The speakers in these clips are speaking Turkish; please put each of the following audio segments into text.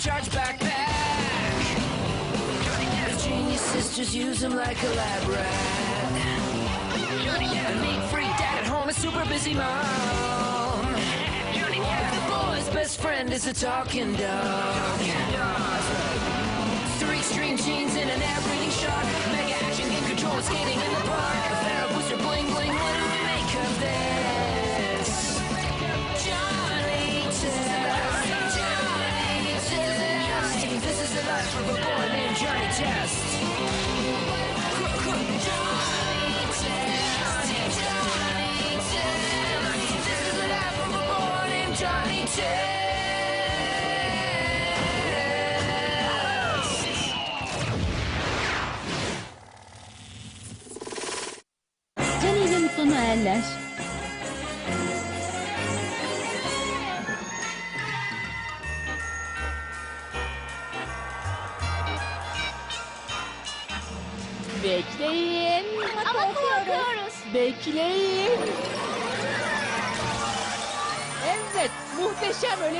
turbocharged backpack. The genius sisters use him like a lab rat. And meat free dad at home, a super busy mom. The boy's best friend is a talking dog. Three extreme genes in an air breathing shark. Mega action game control skating in the park.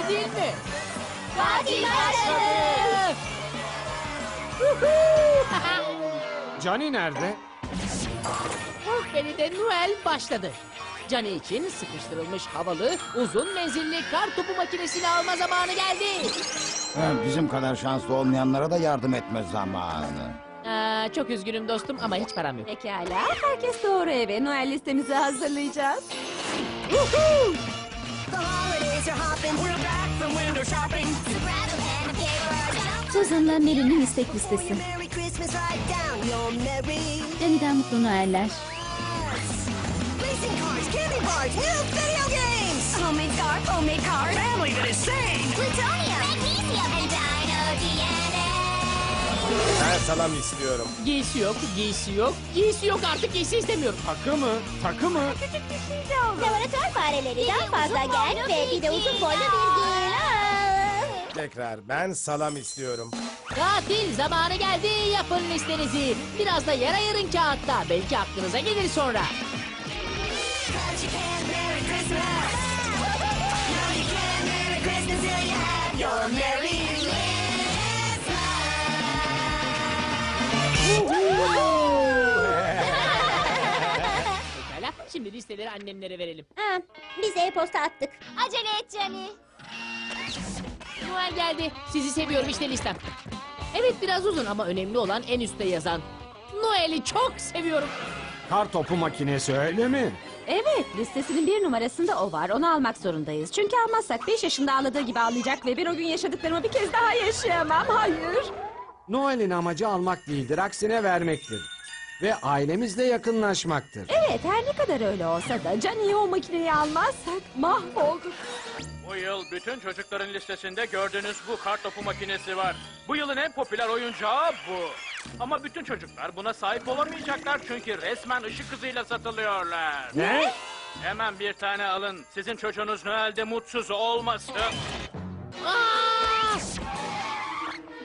Öyle değil mi? Tatil başladı. Johnny nerede? Oh, beni de Noel başladı. Canı için sıkıştırılmış havalı, uzun menzilli kar topu makinesini alma zamanı geldi. Ha, Bizim kadar şanslı olmayanlara da yardım etme zamanı. Aa, çok üzgünüm dostum ama hiç param yok. Pekala, herkes doğru eve. Noel listemizi hazırlayacağız. The window shopping. So grab a pen and paper. Susan'la Mary'nin istek listesi. Cane'den mutlu Noeller. Racing cars, candy bars, new video games. Homemade cars, homemade cars. Family that is sane. Plutonium. Magnesium. And Dino DNA. Ben salam istiyorum. Giysi yok, giysi yok, giysi yok artık giysi istemiyorum. Takı mı? Takı mı? Laboratuvar fareleri daha fazla gel ve bir de uzun boylu bir gül. Tekrar ben salam istiyorum. Tatil zamanı geldi, yapın listenizi. Biraz da yer ayırın kağıtta, belki aklınıza gelir sonra. Pekala, şimdi listeleri annemlere verelim. Ha, biz e-posta attık. Acele et Cani. Noel geldi, sizi seviyorum işte listem. Evet biraz uzun ama önemli olan en üstte yazan. Noel'i çok seviyorum. Kar topu makinesi öyle mi? Evet, listesinin bir numarasında o var. Onu almak zorundayız. Çünkü almazsak 5 yaşında ağladığı gibi ağlayacak ve bir o gün yaşadıklarımı bir kez daha yaşayamam. Hayır. Noel'in amacı almak değildir, aksine vermektir. Ve ailemizle yakınlaşmaktır. Evet, her ne kadar öyle olsa da Cane'yi o makineyi almazsak mahvolduk. Bu yıl bütün çocukların listesinde gördüğünüz bu kart topu makinesi var. Bu yılın en popüler oyuncağı bu. Ama bütün çocuklar buna sahip olamayacaklar çünkü resmen ışık hızıyla satılıyorlar. Ne? Hemen bir tane alın. Sizin çocuğunuz Noel'de mutsuz olmasın. Aa!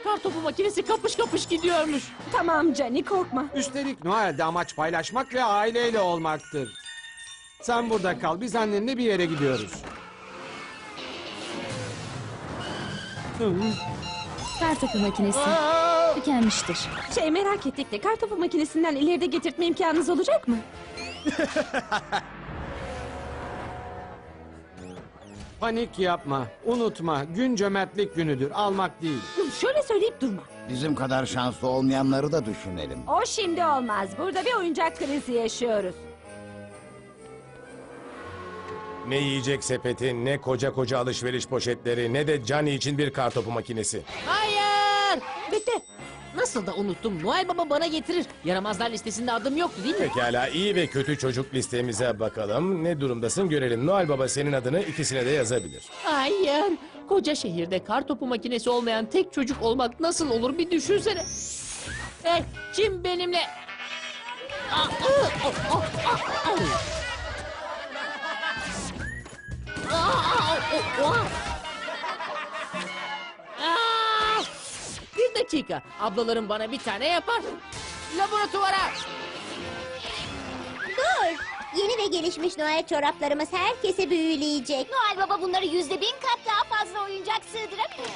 Kar topu makinesi kapış kapış gidiyormuş. Tamam Cani korkma. Üstelik Noel'de amaç paylaşmak ve aileyle olmaktır. Sen burada kal, biz annenle bir yere gidiyoruz. Kartopu makinesi. Tükenmiştir. Şey merak ettik de kartopu makinesinden ileride getirtme imkanınız olacak mı? Panik yapma, unutma. Gün cömertlik günüdür, almak değil. Şöyle söyleyip durma. Bizim kadar şanslı olmayanları da düşünelim. O şimdi olmaz. Burada bir oyuncak krizi yaşıyoruz. Ne yiyecek sepeti, ne koca koca alışveriş poşetleri, ne de Johnny için bir kartopu makinesi. Hayır! Bekle. Nasıl da unuttum. Noel Baba bana getirir. Yaramazlar listesinde adım yoktu değil mi? Pekala iyi ve kötü çocuk listemize bakalım. Ne durumdasın görelim. Noel Baba senin adını ikisine de yazabilir. Hayır. Koca şehirde kar topu makinesi olmayan tek çocuk olmak nasıl olur bir düşünsene. Hey, kim benimle? Aa, ı, o, o, a, au. Aa, o, o, a. 10 dakika. Ablalarım bana bir tane yapar. Laboratuvara. Dur. Yeni ve gelişmiş Noel çoraplarımız herkese büyüleyecek. Noel Baba bunları yüzde bin kat daha fazla oyuncak sığdırabilir.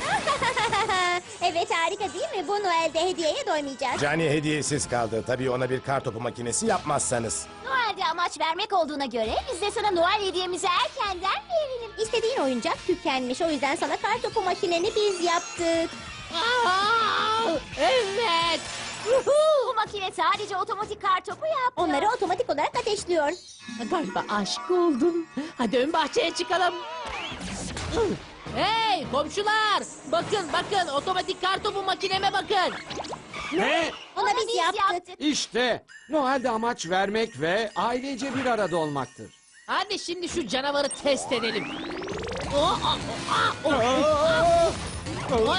evet harika değil mi? Bu Noel'de hediyeye doymayacağız. Cani hediyesiz kaldı. Tabii ona bir kar topu makinesi yapmazsanız. Noel'de amaç vermek olduğuna göre biz de sana Noel hediyemizi erkenden verelim. İstediğin oyuncak tükenmiş. O yüzden sana kar topu makineni biz yaptık. Aa, evet. Bu makine sadece otomatik kartopu yapmıyor. Onları otomatik olarak ateşliyor. Galiba aşık oldum. Hadi ön bahçeye çıkalım. Hey komşular! Bakın bakın otomatik kartopu makineme bakın. Ne? Ona, biz, yaptık. İşte Noel'de amaç vermek ve ailece bir arada olmaktır. Hadi şimdi şu canavarı test edelim. O, a, o, a, o. Oy,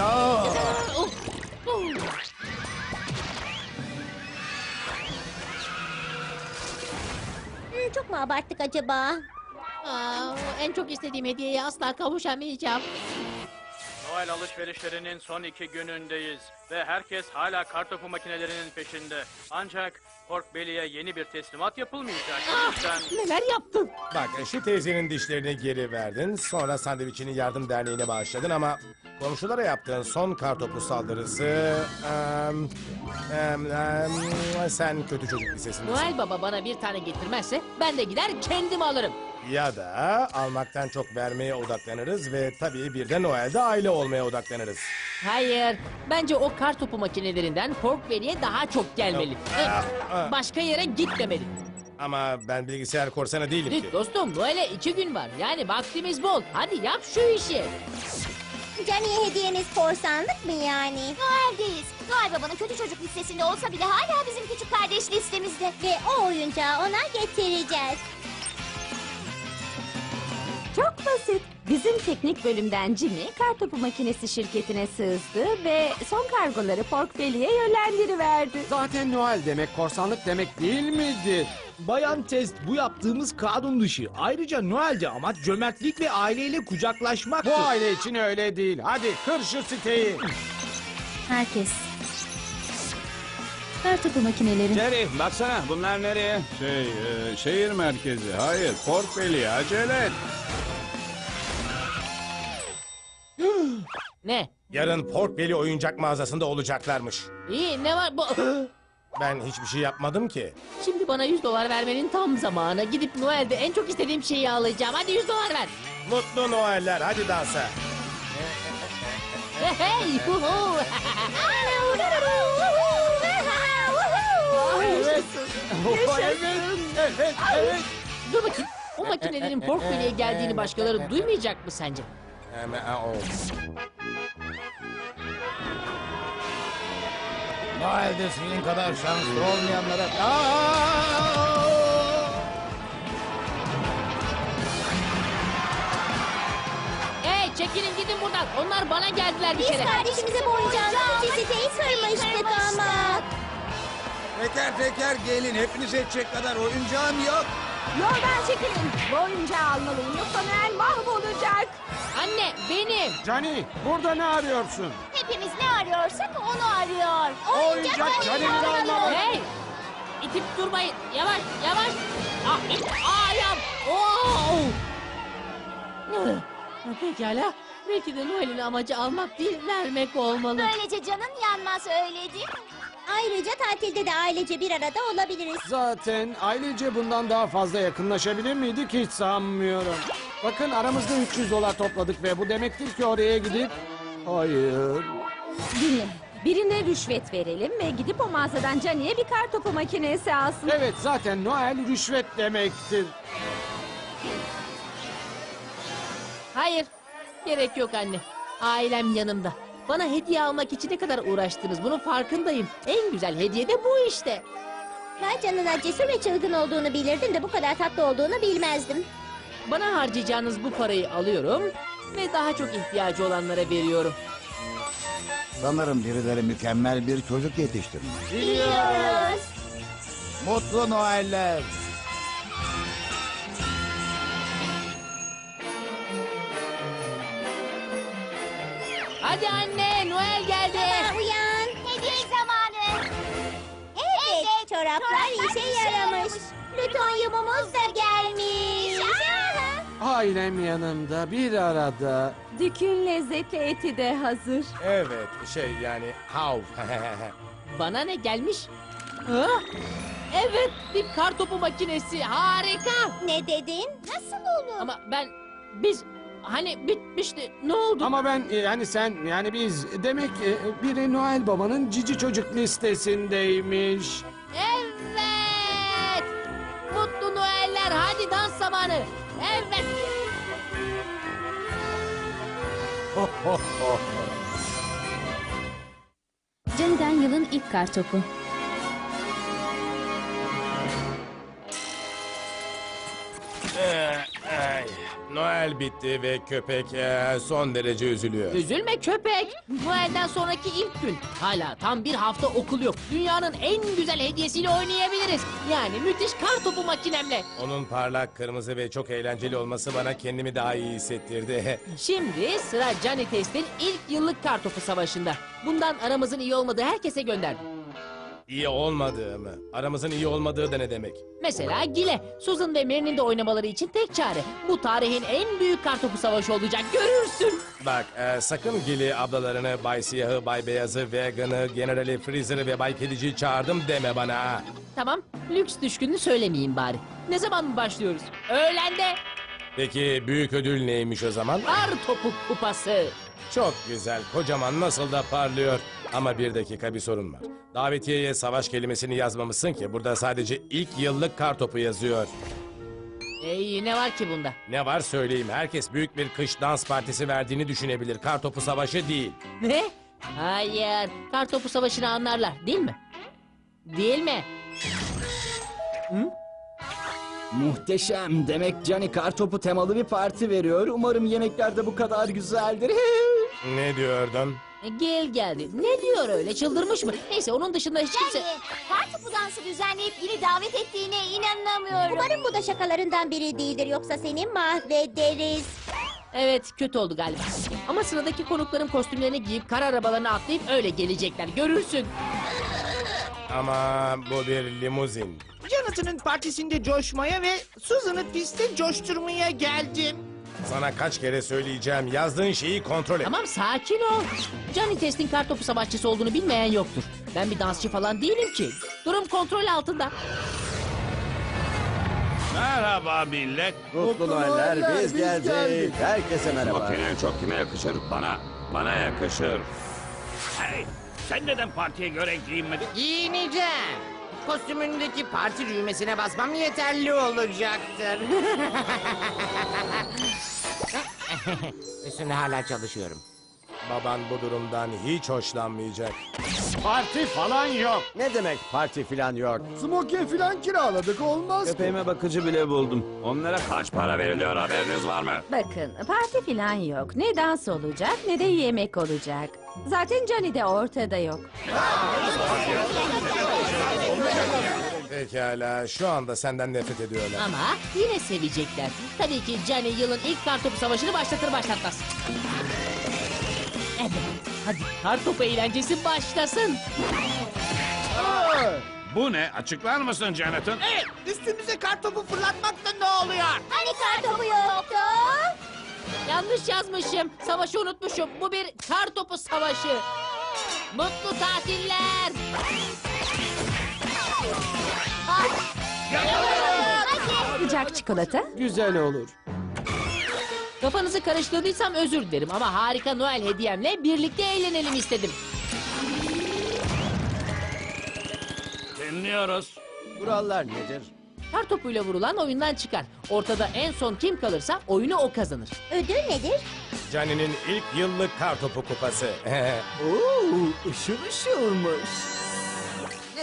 oh. Hmm, çok mu abarttık acaba? Aa, en çok istediğim hediyeye asla kavuşamayacağım. Noel alışverişlerinin son iki günündeyiz ve herkes hala kartopu makinelerinin peşinde. Ancak Pork Belly'e yeni bir teslimat yapılmayacak. O yüzden Neler yaptın? Bak şu teyzenin dişlerini geri verdin. Sonra sandviçini yardım derneğine bağışladın ama... Komşulara yaptığın son kartopu saldırısı... em, em, em, sen kötü çocuk lisesindesin. Noel Baba bana bir tane getirmezse ben de gider kendim alırım. Ya da almaktan çok vermeye odaklanırız ve tabii bir de Noel'de aile olmaya odaklanırız. Hayır. Bence o kar topu makinelerinden Pork daha çok gelmeli. Ah, ah. Başka yere gitmemeli. Ama ben bilgisayar korsanı değilim ki. Dostum Noel'e iki gün var. Yani vaktimiz bol. Hadi yap şu işi. Cani'ye hediyeniz korsanlık mı yani? Noel'deyiz. Noel babanın kötü çocuk listesinde olsa bile hala bizim küçük kardeş listemizde. Ve o oyuncağı ona getireceğiz. Çok basit. Bizim teknik bölümden Jimmy kartopu makinesi şirketine sızdı ve son kargoları Pork Belly'e yönlendiriverdi. Zaten Noel demek korsanlık demek değil midir? Bayan Test bu yaptığımız kanun dışı. Ayrıca Noel'de amaç cömertlik ve aileyle kucaklaşmaktır. Bu aile için öyle değil. Hadi kır şu siteyi. Herkes. Kartopu makineleri. Jerry baksana bunlar nereye? Şey e, şehir merkezi. Hayır Port acele et. Ne? Yarın Pork Belly oyuncak mağazasında olacaklarmış. İyi ne var bu? Ben hiçbir şey yapmadım ki. Şimdi bana 100 dolar vermenin tam zamanı. Gidip Noel'de en çok istediğim şeyi alacağım. Hadi 100 dolar ver. Mutlu Noeller hadi dansa. Hey. Evet. Dur bakayım. O makinelerin Pork Belly'e geldiğini başkaları duymayacak mı sence? Em, e, o. Noel'de senin kadar şanslı olmayanlara... Aa! Hey çekilin gidin buradan. Onlar bana geldiler bir Biz kere. kardeşimize bu oyuncağın siteyi kırmıştık ama. Teker teker gelin hepinize edecek kadar oyuncağım yok. Yoldan çekilin. Bu oyuncağı almalıyım yoksa Noel mahvolacak. Anne benim. Johnny burada ne arıyorsun? Hepimiz ne arıyorsak onu arıyor. Oyuncak Johnny'nin almalı. Hey! İtip durmayın. Yavaş, yavaş. Ah, it, ayağım. Oo! Ah, Pekala. Belki de Noel'in amacı almak değil, vermek olmalı. Böylece canın yanmaz öyle değil mi? Ayrıca tatilde de ailece bir arada olabiliriz. Zaten ailece bundan daha fazla yakınlaşabilir miydik hiç sanmıyorum. Bakın aramızda 300 dolar topladık ve bu demektir ki oraya gidip... Hayır. Dinle. Birine rüşvet verelim ve gidip o mağazadan Cani'ye bir kartopu makinesi alsın. Evet zaten Noel rüşvet demektir. Hayır, gerek yok anne. Ailem yanımda. Bana hediye almak için ne kadar uğraştınız bunun farkındayım. En güzel hediye de bu işte. Ben canına cesur ve çılgın olduğunu bilirdim de bu kadar tatlı olduğunu bilmezdim. Bana harcayacağınız bu parayı alıyorum ve daha çok ihtiyacı olanlara veriyorum. Sanırım birileri mükemmel bir çocuk yetiştirmiş. Biliyoruz. Mutlu Noeller. Hadi anne, Plütonyumumuz da gelmiş. Ailem yanımda bir arada. Dükün lezzetli eti de hazır. Evet şey yani hav. Bana ne gelmiş? Ha? Evet bir kar topu makinesi harika. Ne dedin? Nasıl olur? Ama ben biz hani bitmişti ne oldu? Ama ben e, yani sen yani biz demek e, biri Noel Baba'nın cici çocuk listesindeymiş. Noeller hadi dans zamanı. Evet. Jenny'den yılın ilk kar topu. Noel bitti ve köpek e, son derece üzülüyor. Üzülme köpek. Noel'den sonraki ilk gün. Hala tam bir hafta okul yok. Dünyanın en güzel hediyesiyle oynayabiliriz. Yani müthiş kar topu makinemle. Onun parlak, kırmızı ve çok eğlenceli olması bana kendimi daha iyi hissettirdi. Şimdi sıra Johnny Test'in ilk yıllık kar topu savaşında. Bundan aramızın iyi olmadığı herkese gönderdim. İyi olmadığı mı? Aramızın iyi olmadığı da ne demek? Mesela Gile, Susan ve Mary'nin de oynamaları için tek çare. Bu tarihin en büyük kar topu savaşı olacak görürsün. Bak e, sakın Gili ablalarını, Bay Siyahı, Bay Beyazı, Vegan'ı, Generali Freezer'ı ve Bay Kedici'yi çağırdım deme bana. ha. Tamam, lüks düşkününü söylemeyeyim bari. Ne zaman mı başlıyoruz? Öğlende Peki büyük ödül neymiş o zaman? kar topu kupası. Çok güzel, kocaman nasıl da parlıyor. Ama bir dakika bir sorun var. Davetiyeye savaş kelimesini yazmamışsın ki burada sadece ilk yıllık kar topu yazıyor. Ey ne var ki bunda? Ne var söyleyeyim herkes büyük bir kış dans partisi verdiğini düşünebilir. Kar topu savaşı değil. Ne? Hayır, kar topu savaşını anlarlar değil mi? Değil mi? Muhteşem. Demek Johnny Kartopu temalı bir parti veriyor. Umarım yemekler de bu kadar güzeldir. Ne diyordun? E, Gel geldi. Ne diyor öyle çıldırmış mı? Neyse onun dışında hiç kimse... Yani kar topu dansı düzenleyip yine davet ettiğine inanamıyorum. Umarım bu da şakalarından biri değildir yoksa seni mahvederiz. Evet kötü oldu galiba. Ama sıradaki konukların kostümlerini giyip kar arabalarına atlayıp öyle gelecekler. Görürsün. Ama bu bir limuzin. Jonathan'ın partisinde coşmaya ve Susan'ı piste coşturmaya geldim. Sana kaç kere söyleyeceğim yazdığın şeyi kontrol et. Tamam sakin ol. Johnny Test'in kartopu savaşçısı olduğunu bilmeyen yoktur. Ben bir dansçı falan değilim ki. Durum kontrol altında. Merhaba millet. Mutlu Noeller biz geldik. Herkese merhaba. Makine en çok kime yakışır? Bana. Bana yakışır. Hey, sen neden partiye göre giyinmedin? Giyineceğim. Kostümündeki parti düğmesine basmam yeterli olacaktır. Üstünde hala çalışıyorum. Baban bu durumdan hiç hoşlanmayacak. Parti falan yok. Ne demek parti filan yok? Smoke falan kiraladık olmaz Köpeğime bakıcı bile buldum. Onlara kaç para veriliyor haberiniz var mı? Bakın parti falan yok. Ne dans olacak ne de yemek olacak. Zaten Johnny de ortada yok. Pekala şu anda senden nefret ediyorlar. Ama yine sevecekler. Tabii ki Johnny yılın ilk kartopu savaşını başlatır başlatmaz. Evet, hadi kartopu eğlencesi başlasın. Bu ne? Açıklar mısın Jonathan? Evet, üstümüze kartopu fırlatmakta ne oluyor? Hani kar topu yoktu? Yanlış yazmışım. Savaşı unutmuşum. Bu bir kar topu savaşı. Mutlu tatiller. Sıcak çikolata. Güzel olur. Kafanızı karıştırdıysam özür dilerim ama harika Noel hediyemle birlikte eğlenelim istedim. Dinliyoruz. Kurallar nedir? Kar topuyla vurulan oyundan çıkar. Ortada en son kim kalırsa oyunu o kazanır. Ödül nedir? Cani'nin ilk yıllık kar topu kupası. Oo, ışıl ışılmış.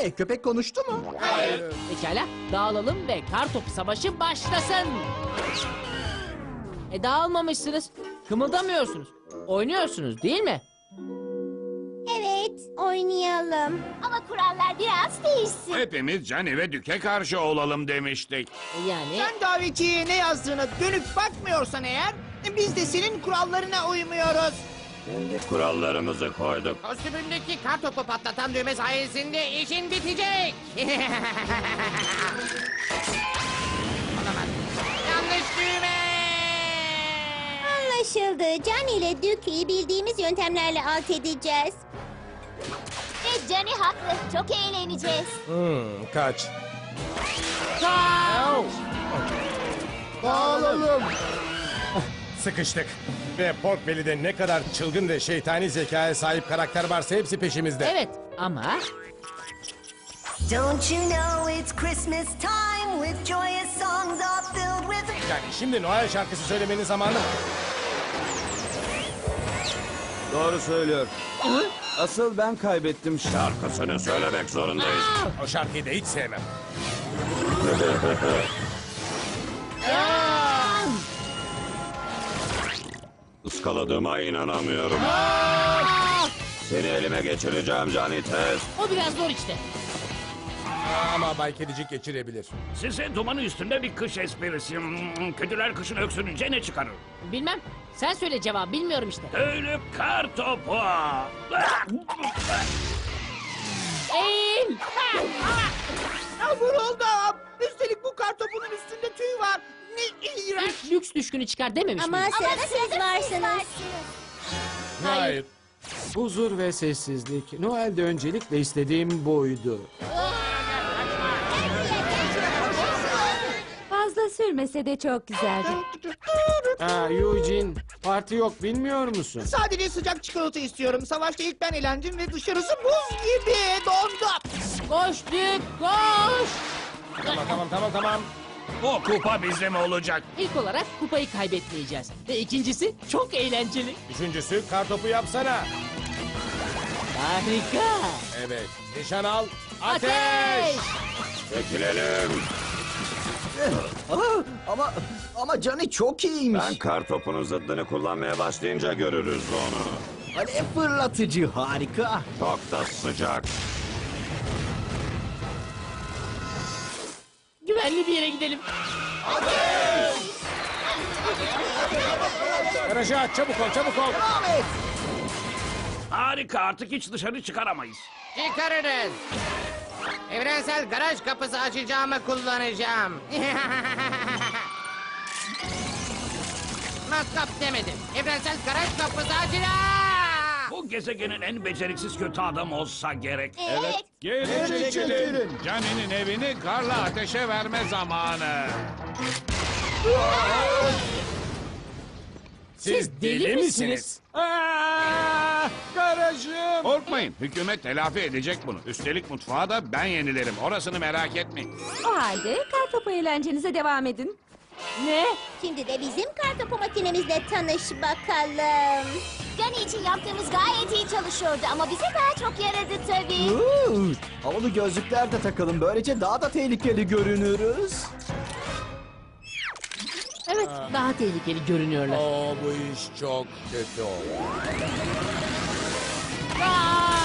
Ne köpek konuştu mu? Pekala dağılalım ve kar topu savaşı başlasın. E dağılmamışsınız. Kımıldamıyorsunuz. Oynuyorsunuz değil mi? Evet, oynayalım. Ama kurallar biraz değişsin. Hepimiz Johnny ve Düke karşı olalım demiştik. E Yani Sen davetiyeye ne yazdığına dönüp bakmıyorsan eğer, biz de senin kurallarına uymuyoruz. Kurallarımızı koyduk. Kostümündeki kar topu patlatan düğme sayesinde işin bitecek. Olamaz. Yanlış düğme. Anlaşıldı. Cani ile Dükü'yü bildiğimiz yöntemlerle alt edeceğiz. Ve Cani haklı. Çok eğleneceğiz. Hmm, kaç. Dağılalım. Sıkıştık. Ve Pork Belly'de ne kadar çılgın ve şeytani zekaya sahip karakter varsa hepsi peşimizde. Evet ama Don't you know it's Christmas time with joyous songs all filled with Yani şimdi Noel şarkısı söylemenin zamanı. Doğru söylüyor. Asıl ben kaybettim. Şarkısını söylemek zorundayız. O şarkıyı da hiç sevmem. Iskaladığıma inanamıyorum. Seni elime geçireceğim Test. o biraz zor işte. Ama Bay Kedicik geçirebilir. Size dumanı üstünde bir kış esprisi. Hmm, Kötüler kışın öksürünce ne çıkarır? Bilmem. Sen söyle cevap bilmiyorum işte. Öyle kar topu. Eğil. Ya vuruldum. Üstelik bu kartopunun üstünde tüy var. Ne iğrenç. Hiç lüks düşkünü çıkar dememiş Ama miyim? sırada siz varsınız. Hayır. Huzur ve sessizlik. Noel'de öncelikle istediğim buydu. Fazla sürmese de çok güzeldi. Ha Eugene, parti yok bilmiyor musun? Sadece sıcak çikolata istiyorum. Savaşta ilk ben eğlendim ve dışarısı buz gibi dondum. Koş Dük koş. Tamam tamam tamam tamam. O kupa bizde mi olacak? İlk olarak kupayı kaybetmeyeceğiz. Ve ikincisi çok eğlenceli. Üçüncüsü kartopu yapsana. Harika. Evet. Nişan al. Ateş! Ateş! Çekilelim. Aa, ama ama Cani çok iyiymiş. Ben kar topunun zıddını kullanmaya başlayınca görürüz onu. Alev fırlatıcı harika. Çok da sıcak. Güvenli bir yere gidelim. Garajı aç çabuk ol çabuk ol. Harika artık hiç dışarı çıkaramayız. Çıkarırız. Evrensel garaj kapısı açacağımı kullanacağım. Matkap demedim. Evrensel garaj kapısı açacağım. Bu gezegenin en beceriksiz kötü adam olsa gerek. Evet. Gelin çekilin. Johnny'nin evini karla ateşe verme zamanı. Siz deli misiniz? Aa, garajım. Korkmayın hükümet telafi edecek bunu. Üstelik mutfağı da ben yenilerim. Orasını merak etmeyin. O halde kartopu eğlencenize devam edin. Ne? Şimdi de bizim kartopu makinemizle tanış bakalım. Cani için yaptığımız gayet iyi çalışıyordu ama bize daha çok yaradı tabii. Uuu, Havalı gözlükler de takalım. Böylece daha da tehlikeli görünürüz. Evet daha tehlikeli görünüyorlar. Oo bu iş çok kötü oldu. Aa!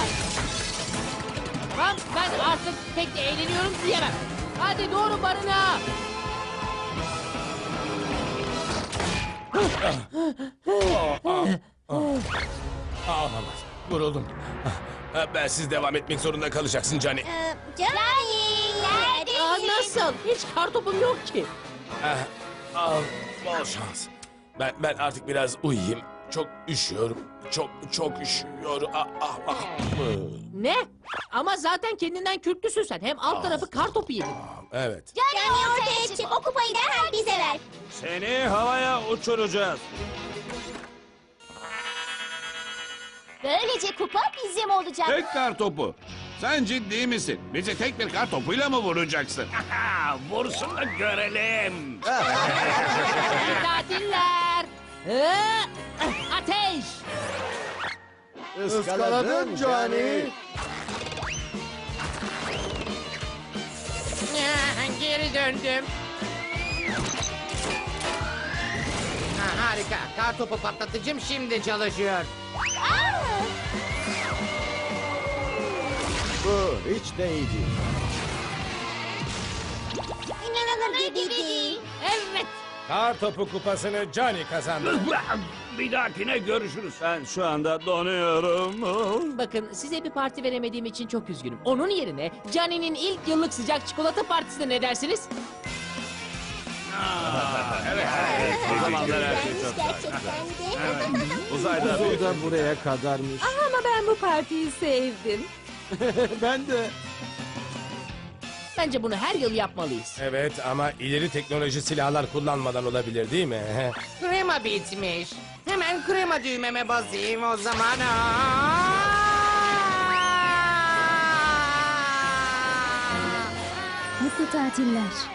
Lan ben artık pek de eğleniyorum diyemem. Hadi doğru barına. Aa, olamaz. Vuruldum. Ah, Ben siz devam etmek zorunda kalacaksın Cani. Ee, Cani, neredesin? Aa, nasıl? Hiç kartopum yok ki. Ah, Al, bol şans. Ben ben artık biraz uyuyayım. Çok üşüyorum. Çok çok üşüyorum. Ah, ah, ah. Ne? Ama zaten kendinden kürklüsün sen. Hem alt tarafı kartopu yedin. Evet. Cani ortaya çık. Seni havaya uçuracağız. Böylece kupa bizim olacak. Tek kar topu. Sen ciddi misin? Bizi tek bir kar topuyla mı vuracaksın? Vursun da görelim. Tatiller. Ateş. Iskaladın Cani. Geri döndüm. Ha, harika. Kar topu patlatıcım şimdi çalışıyor. Bu hiç de iyi değil. İnanılır gibi değil. Evet. Kar topu kupasını Cani kazandı. Bir dahakine görüşürüz. Ben şu anda donuyorum. Bakın size bir parti veremediğim için çok üzgünüm. Onun yerine Johnny'nin ilk yıllık sıcak çikolata partisine ne dersiniz? O zamanlar her şey çok. Uzayda da buraya kadarmış. Ama ben bu partiyi sevdim. ben de. Bence bunu her yıl yapmalıyız. Evet ama ileri teknoloji silahlar kullanmadan olabilir değil mi? Krema bitmiş. Hemen krema düğmeme basayım o zaman. Mutlu tatiller.